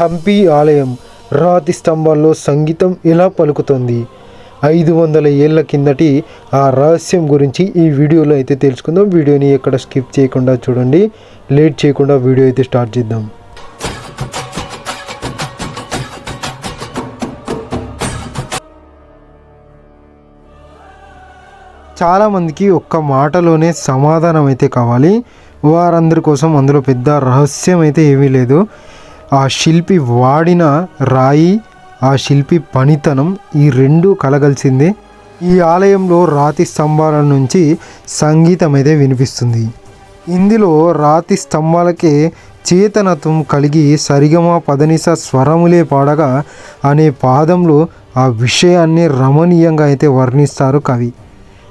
హంపి ఆలయం రాతి స్తంభాల్లో సంగీతం ఎలా పలుకుతుంది. ఐదు వందల ఏళ్ళ కిందటి ఆ రహస్యం గురించి ఈ వీడియోలో అయితే తెలుసుకుందాం. వీడియోని ఎక్కడ స్కిప్ చేయకుండా చూడండి. లేట్ చేయకుండా వీడియో అయితే స్టార్ట్ చేద్దాం. చాలామందికి ఒక్క మాటలోనే సమాధానం అయితే కావాలి. వారందరి కోసం అందులో పెద్ద రహస్యం అయితే ఏమీ లేదు. ఆ శిల్పి వాడిన రాయి ఆ శిల్పి పనితనం ఈ రెండు కలగలిసిందే. ఈ ఆలయంలో రాతి స్తంభాల నుంచి సంగీతం అయితే వినిపిస్తుంది. ఇందులో రాతి స్తంభాలకే చేతనత్వం కలిగి సరిగమ పదనిస స్వరములే పాడగా అనే పాదంలో ఆ విషయాన్ని రమణీయంగా అయితే వర్ణిస్తారు కవి.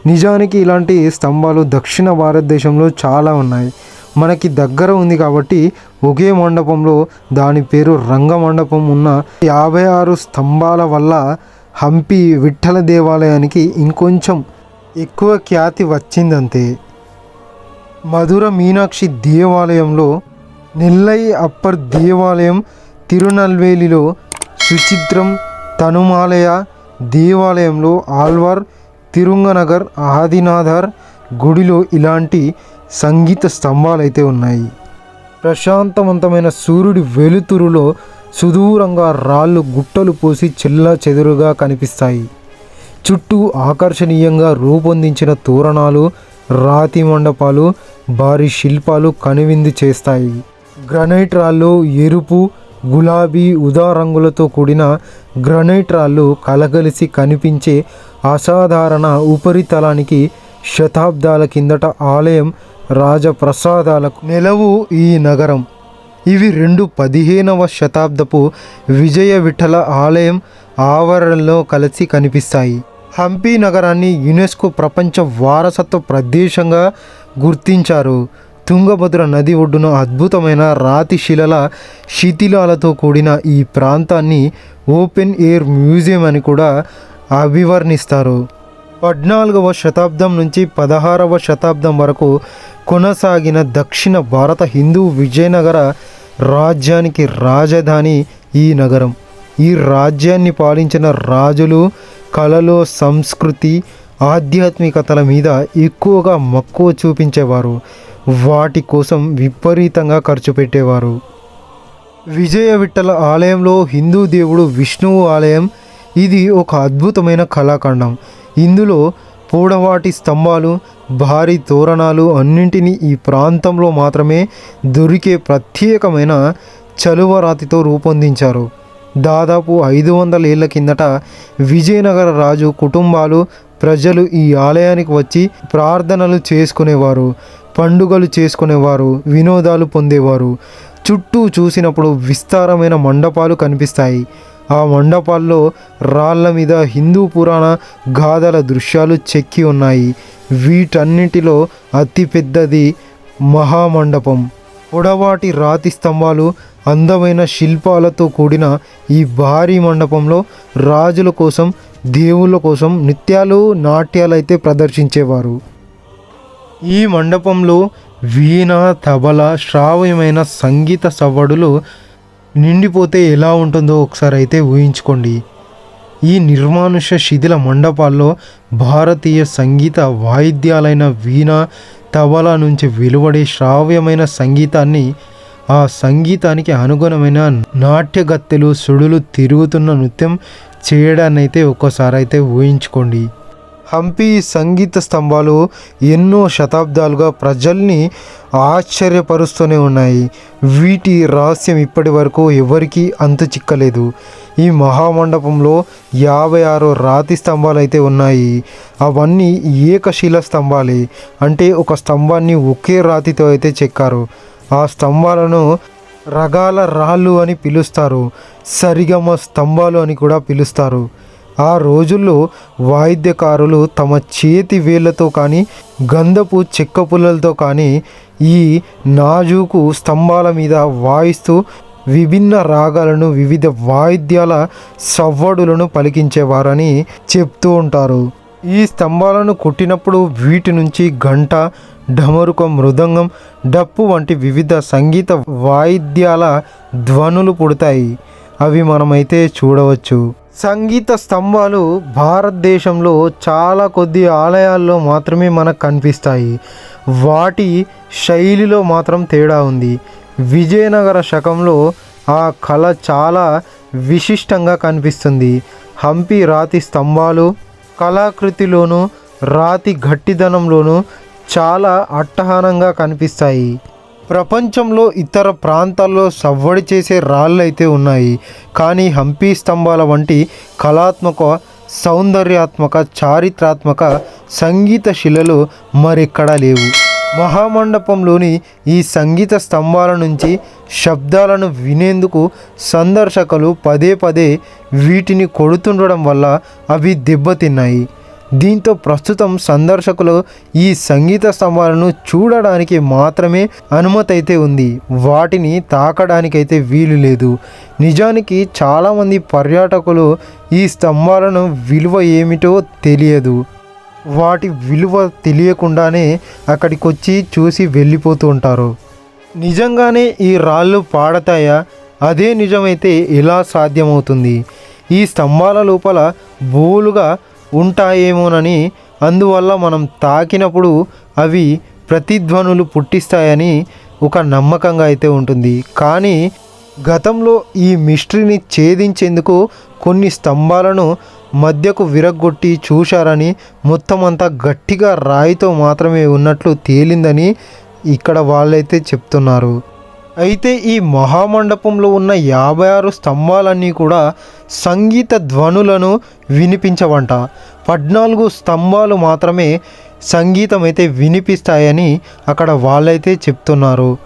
నిజానికి ఇలాంటి స్తంభాలు దక్షిణ భారతదేశంలో చాలా ఉన్నాయి. మనకి దగ్గర ఉంది కాబట్టి ఒకే మండపంలో దాని పేరు రంగ మండపం ఉన్న యాభై ఆరు స్తంభాల వల్ల హంపి విఠల దేవాలయానికి ఇంకొంచెం ఎక్కువ ఖ్యాతి వచ్చిందంతే. మధుర మీనాక్షి దేవాలయంలో నెల్లై అప్పర్ దేవాలయం తిరునల్వేలిలో సుచిత్రం తనుమాలయ దేవాలయంలో ఆల్వార్ తిరుంగనగర్ ఆదినాథర్ గుడిలో ఇలాంటి సంగీత స్తంభాలైతే ఉన్నాయి. ప్రశాంతవంతమైన సూర్యుడి వెలుతురులో సుదూరంగా రాళ్ళు గుట్టలు పోసి చెల్ల చెదురుగా కనిపిస్తాయి. చుట్టూ ఆకర్షణీయంగా రూపొందించిన తోరణాలు రాతి మండపాలు భారీ శిల్పాలు కనువిందు చేస్తాయి. గ్రనైట్ రాళ్ళు ఎరుపు గులాబీ ఉదా రంగులతో కూడిన గ్రనైట్ రాళ్ళు కలగలిసి కనిపించే అసాధారణ ఉపరితలానికి శతాబ్దాల కిందట ఆలయం రాజప్రసాదాలకు నెలవు ఈ నగరం. ఇవి రెండు పదిహేనవ శతాబ్దపు విజయ విఠల ఆలయం ఆవరణలో కలిసి కనిపిస్తాయి. హంపి నగరాన్ని యునెస్కో ప్రపంచ వారసత్వ ప్రదేశంగా గుర్తించారు. తుంగభద్ర నది ఒడ్డున అద్భుతమైన రాతి శిలల శిథిలాలతో కూడిన ఈ ప్రాంతాన్ని ఓపెన్ ఎయిర్ మ్యూజియం అని కూడా అభివర్ణిస్తారు. పద్నాలుగవ శతాబ్దం నుంచి పదహారవ శతాబ్దం వరకు కొనసాగిన దక్షిణ భారత హిందూ విజయనగర రాజ్యానికి రాజధాని ఈ నగరం. ఈ రాజ్యాన్ని పాలించిన రాజులు కళలో సంస్కృతి ఆధ్యాత్మికతల మీద ఎక్కువగా మక్కువ చూపించేవారు. వాటి కోసం విపరీతంగా ఖర్చు పెట్టేవారు. విజయ విఠల ఆలయంలో హిందూ దేవుడు విష్ణువు ఆలయం. ఇది ఒక అద్భుతమైన కళాఖండం. ఇందులో పూడవాటి స్తంభాలు భారీ తోరణాలు అన్నింటినీ ఈ ప్రాంతంలో మాత్రమే దొరికే ప్రత్యేకమైన చలువరాతితో రూపొందించారు. దాదాపు ఐదు వందల ఏళ్ళ కిందట విజయనగర రాజు కుటుంబాలు ప్రజలు ఈ ఆలయానికి వచ్చి ప్రార్థనలు చేసుకునేవారు పండుగలు చేసుకునేవారు వినోదాలు పొందేవారు. చుట్టూ చూసినప్పుడు విస్తారమైన మండపాలు కనిపిస్తాయి. ఆ మండపాల్లో రాళ్ళ మీద హిందూ పురాణ గాథల దృశ్యాలు చెక్కి ఉన్నాయి. వీటన్నిటిలో అతిపెద్దది మహామండపం. పొడవాటి రాతి స్తంభాలు అందమైన శిల్పాలతో కూడిన ఈ భారీ మండపంలో రాజుల కోసం దేవుళ్ళ కోసం నృత్యాలు నాట్యాలు అయితే ప్రదర్శించేవారు. ఈ మండపంలో వీణ తబల శ్రావ్యమైన సంగీత సవ్వడులు నిండిపోతే ఎలా ఉంటుందో ఒకసారి అయితే ఊహించుకోండి. ఈ నిర్మానుష శిథిల మండపాల్లో భారతీయ సంగీత వాయిద్యాలైన వీణ తబలా నుంచి వెలువడే శ్రావ్యమైన సంగీతాన్ని ఆ సంగీతానికి అనుగుణమైన నాట్యగత్తెలు సుడులు తిరుగుతున్న నృత్యం చేయడాన్నైతే ఒక్కోసారి అయితే ఊహించుకోండి. హంపి సంగీత స్తంభాలు ఎన్నో శతాబ్దాలుగా ప్రజల్ని ఆశ్చర్యపరుస్తూనే ఉన్నాయి. వీటి రహస్యం ఇప్పటి వరకు ఎవరికీ అంతు చిక్కలేదు. ఈ మహామండపంలో యాభై ఆరు రాతి స్తంభాలు అయితే ఉన్నాయి. అవన్నీ ఏకశిల స్తంభాలే. అంటే ఒక స్తంభాన్ని ఒకే రాతితో అయితే చెక్కారు. ఆ స్తంభాలను రగాల రాళ్ళు అని పిలుస్తారు. సరిగమ స్తంభాలు అని కూడా పిలుస్తారు. ఆ రోజుల్లో వాయిద్యకారులు తమ చేతి వేళ్ళతో కానీ గంధపు చెక్క పుల్లలతో కానీ ఈ నాజూకు స్తంభాల మీద వాయిస్తూ విభిన్న రాగాలను వివిధ వాయిద్యాల సవ్వడులను పలికించేవారని చెప్తూ ఉంటారు. ఈ స్తంభాలను కొట్టినప్పుడు వీటి నుంచి గంట ఢమరుకం మృదంగం డప్పు వంటి వివిధ సంగీత వాయిద్యాల ధ్వనులు పుడతాయి. అవి మనమైతే చూడవచ్చు. సంగీత స్తంభాలు భారతదేశంలో చాలా కొద్ది ఆలయాల్లో మాత్రమే మనకు కనిపిస్తాయి. వాటి శైలిలో మాత్రం తేడా ఉంది. విజయనగర శకంలో ఆ కళ చాలా విశిష్టంగా కనిపిస్తుంది. హంపి రాతి స్తంభాలు కళాకృతిలోను రాతి గట్టిదనంలోనూ చాలా అట్టహానంగా కనిపిస్తాయి. ప్రపంచంలో ఇతర ప్రాంతాల్లో సవ్వడి చేసే రాళ్ళు అయితే ఉన్నాయి. కానీ హంపి స్తంభాల వంటి కళాత్మక సౌందర్యాత్మక చారిత్రాత్మక సంగీత శిలలు మరెక్కడా లేవు. మహామండపంలోని ఈ సంగీత స్తంభాల నుంచి శబ్దాలను వినేందుకు సందర్శకులు పదే పదే వీటిని కొడుతుండడం వల్ల అవి దెబ్బతిన్నాయి. దీంతో ప్రస్తుతం సందర్శకులు ఈ సంగీత స్తంభాలను చూడడానికి మాత్రమే అనుమతి అయితే ఉంది. వాటిని తాకడానికైతే వీలు లేదు. నిజానికి చాలామంది పర్యాటకులు ఈ స్తంభాలను విలువ ఏమిటో తెలియదు. వాటి విలువ తెలియకుండానే అక్కడికి వచ్చి చూసి వెళ్ళిపోతూ ఉంటారు. నిజంగానే ఈ రాళ్ళు పాడతాయా? అదే నిజమైతే ఎలా సాధ్యమవుతుంది? ఈ స్తంభాల లోపల బోలుగా ఉంటాయేమోనని అందువల్ల మనం తాకినప్పుడు అవి ప్రతిధ్వనులు పుట్టిస్తాయని ఒక నమ్మకంగా అయితే ఉంటుంది. కానీ గతంలో ఈ మిస్టరీని ఛేదించేందుకు కొన్ని స్తంభాలను మధ్యకు విరగ్గొట్టి చూశారని మొత్తం అంతా గట్టిగా రాయితో మాత్రమే ఉన్నట్లు తేలిందని ఇక్కడ వాళ్ళైతే చెప్తున్నారు. అయితే ఈ మహామండపంలో ఉన్న యాభై ఆరు స్తంభాలన్నీ కూడా సంగీత ధ్వనులను వినిపించవంట. పద్నాలుగు స్తంభాలు మాత్రమే సంగీతం అయితే వినిపిస్తాయని అక్కడ వాళ్ళైతే చెప్తున్నారు.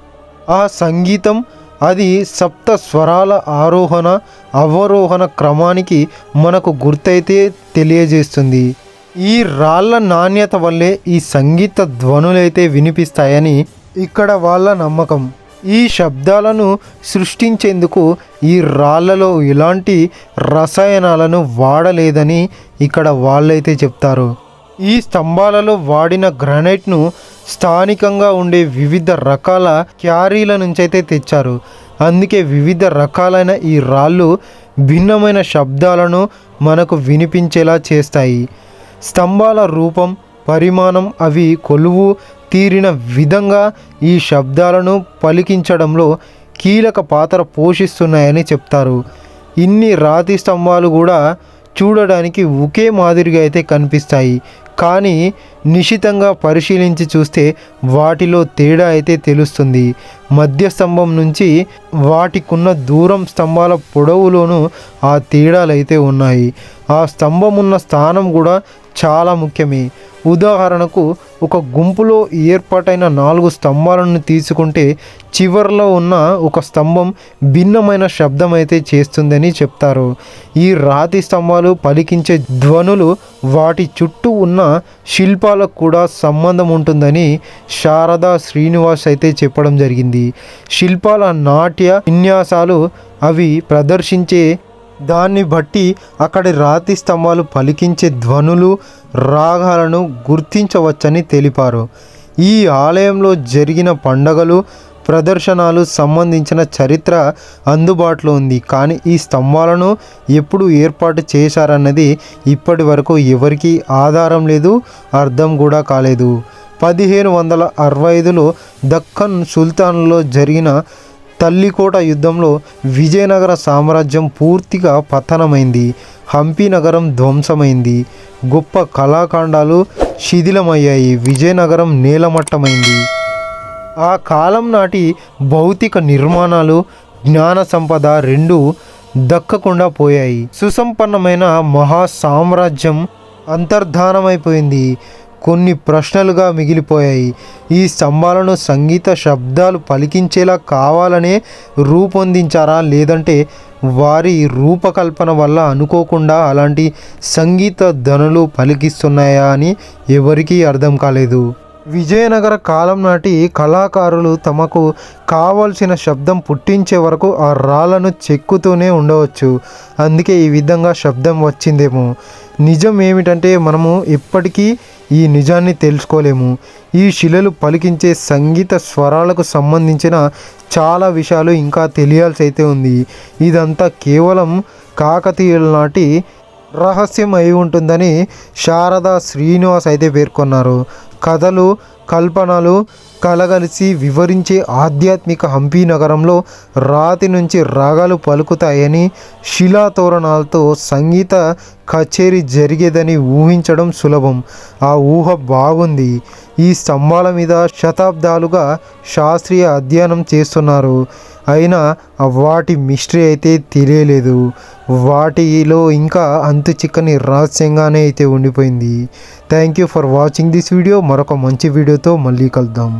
ఆ సంగీతం అది సప్త స్వరాల ఆరోహణ అవరోహణ క్రమానికి మనకు గుర్తైతే తెలియజేస్తుంది. ఈ రాళ్ళ నాణ్యత వల్లే ఈ సంగీత ధ్వనులైతే వినిపిస్తాయని ఇక్కడ వాళ్ళ నమ్మకం. ఈ శబ్దాలను సృష్టించేందుకు ఈ రాళ్ళలో ఎలాంటి రసాయనాలను వాడలేదని ఇక్కడ వాళ్ళైతే చెప్తారు. ఈ స్తంభాలలో వాడిన గ్రానైట్ను స్థానికంగా ఉండే వివిధ రకాల క్యారీల నుంచి అయితే తెచ్చారు. అందుకే వివిధ రకాలైన ఈ రాళ్ళు భిన్నమైన శబ్దాలను మనకు వినిపించేలా చేస్తాయి. స్తంభాల రూపం పరిమాణం అవి కొలువు తీరిన విధంగా ఈ శబ్దాలను పలికించడంలో కీలక పాత్ర పోషిస్తున్నాయని చెప్తారు. ఇన్ని రాతి స్తంభాలు కూడా చూడడానికి ఒకే మాదిరిగా అయితే కనిపిస్తాయి. కానీ నిశితంగా పరిశీలించి చూస్తే వాటిలో తేడా అయితే తెలుస్తుంది. మధ్య స్తంభం నుంచి వాటికున్న దూరం స్తంభాల పొడవులోనూ ఆ తేడాలు అయితే ఉన్నాయి. ఆ స్తంభం ఉన్న స్థానం కూడా చాలా ముఖ్యమే. ఉదాహరణకు ఒక గుంపులో ఏర్పాటైన నాలుగు స్తంభాలను తీసుకుంటే చివర్లో ఉన్న ఒక స్తంభం భిన్నమైన శబ్దం అయితే చేస్తుందని చెప్తారు. ఈ రాతి స్తంభాలు పలికించే ధ్వనులు వాటి చుట్టూ ఉన్న శిల్పాలకు కూడా సంబంధం ఉంటుందని శారదా శ్రీనివాస్ అయితే చెప్పడం జరిగింది. శిల్పాల నాట్య విన్యాసాలు అవి ప్రదర్శించే దాన్ని బట్టి అక్కడి రాతి స్తంభాలు పలికించే ధ్వనులు రాగాలను గుర్తించవచ్చని తెలిపారు. ఈ ఆలయంలో జరిగిన పండగలు ప్రదర్శనలు సంబంధించిన చరిత్ర అందుబాటులో ఉంది. కానీ ఈ స్తంభాలను ఎప్పుడు ఏర్పాటు చేశారన్నది ఇప్పటి వరకు ఎవరికీ ఆధారం లేదు అర్థం కూడా కాలేదు. పదిహేను వందల అరవై ఐదులో దక్కన్ సుల్తాన్లో జరిగిన తల్లికోట యుద్ధంలో విజయనగర సామ్రాజ్యం పూర్తిగా పతనమైంది. హంపి నగరం ధ్వంసమైంది. గొప్ప కళాఖండాలు శిథిలమయ్యాయి. విజయనగరం నేలమట్టమైంది. ఆ కాలం నాటి భౌతిక నిర్మాణాలు జ్ఞాన సంపద రెండు దక్కకుండా పోయాయి. సుసంపన్నమైన మహా సామ్రాజ్యం అంతర్ధానమైపోయింది. కొన్ని ప్రశ్నలుగా మిగిలిపోయాయి. ఈ స్తంభాలను సంగీత శబ్దాలు పలికించేలా కావాలనే రూపొందించారా? లేదంటే వారి రూపకల్పన వల్ల అనుకోకుండా అలాంటి సంగీత ధనులు పలికిస్తున్నాయా అని ఎవరికీ అర్థం కాలేదు. విజయనగర కాలం నాటి కళాకారులు తమకు కావలసిన శబ్దం పుట్టించే వరకు ఆ రాళ్ళను చెక్కుతూనే ఉండవచ్చు. అందుకే ఈ విధంగా శబ్దం వచ్చిందేమో. నిజం ఏమిటంటే మనము ఎప్పటికీ ఈ నిజాన్ని తెలుసుకోలేము. ఈ శిలలు పలికించే సంగీత స్వరాలకు సంబంధించిన చాలా విషయాలు ఇంకా తెలియాల్సి అయితే ఉంది. ఇదంతా కేవలం కాకతీయుల నాటి రహస్యం అయి ఉంటుందని శారదా శ్రీనివాస్ అయితే పేర్కొన్నారు. కథలు కల్పనలు కలగలిసి వివరించే ఆధ్యాత్మిక హంపి నగరంలో రాతి నుంచి రాగాలు పలుకుతాయని శిలాతోరణాలతో సంగీత కచేరీ జరిగేదని ఊహించడం సులభం. ఆ ఊహ బాగుంది. ఈ స్తంభాల మీద శతాబ్దాలుగా శాస్త్రీయ అధ్యయనం చేస్తున్నారు. అయినా వాటి మిస్టరీ అయితే తెలియలేదు. వాటిలో ఇంకా అంతు చిక్కని రహస్యంగానే అయితే ఉండిపోయింది. Thank you for watching this video మరొక మంచి వీడియోతో మళ్ళీ కలుద్దాం.